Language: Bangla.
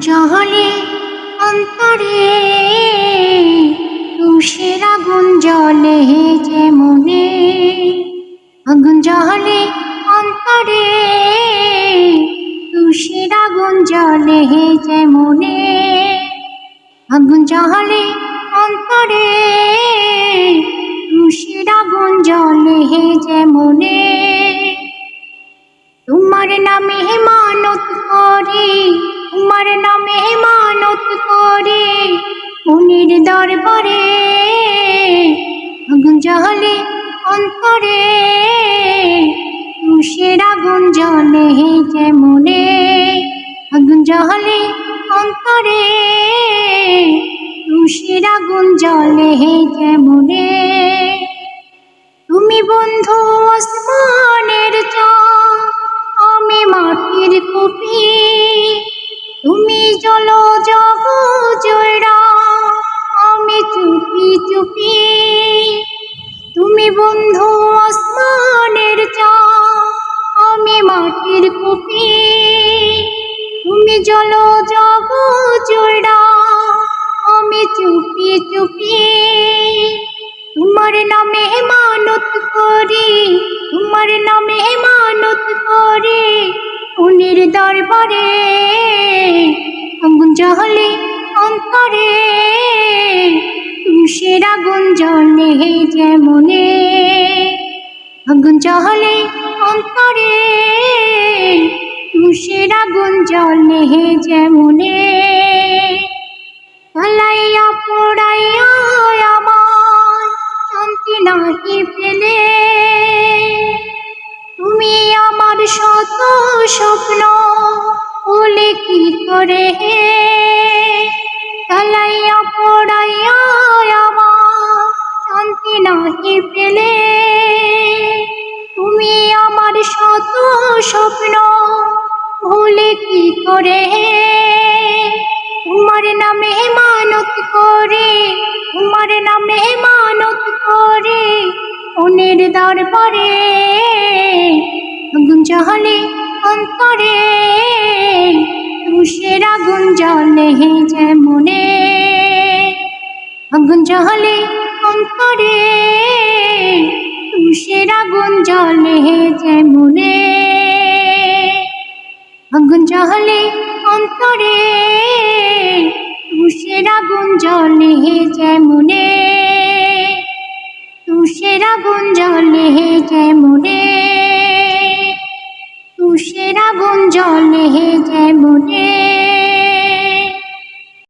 জহলে অন্তরে তুষের আগুন জলে যে মনে। আগুন জহলে অন্তরে তুষের আগুন জলে যে মনে। আগুন জহলে অন্তরে তুষের আগুন জলে যে মনে। দরবারে, আগুন জ্বলে অন্তরে। তুষের আগুন জ্বলে যে মনে। আগুন জ্বলে অন্তরে। তুষের আগুন জ্বলে যে মনে। তুমি বন্ধু আসমানের চাঁদ, আমি মাটির কপি। তুমি জল জগ কপি তুমি জল জগ জয়রা আমি চুপি চুপি তোমার নামে মানত করি, তোমার নামে মানত করে উনির দরবারে। আগুন জহলে অন্তরে তুষের আগুন জলে যেমনে। আগুন জহলে অন্তরে। জলে যেমনে। পালাইয়া পড়াইয়া আমার শান্তি নাহি পেলে। তুমি আমার শত স্বপ্ন বলে কি করে হে পালাইয়া পড়াইয়া আমার শান্তি নাহি পেলে। তুমি আমার শত স্বপ্ন কি করে? হে তোমার নামে মানত করে তোমার নামে মানত করে অনের দরবারে। আগুন জহলে অন্তরে তুষের আগুন জলে যেমনে। আগুন জহলে অন্তরে তুষের আগুন জলে যেমনে। আগুন জলে হে যেমনে তুষের আগুন জলে হে যেমনে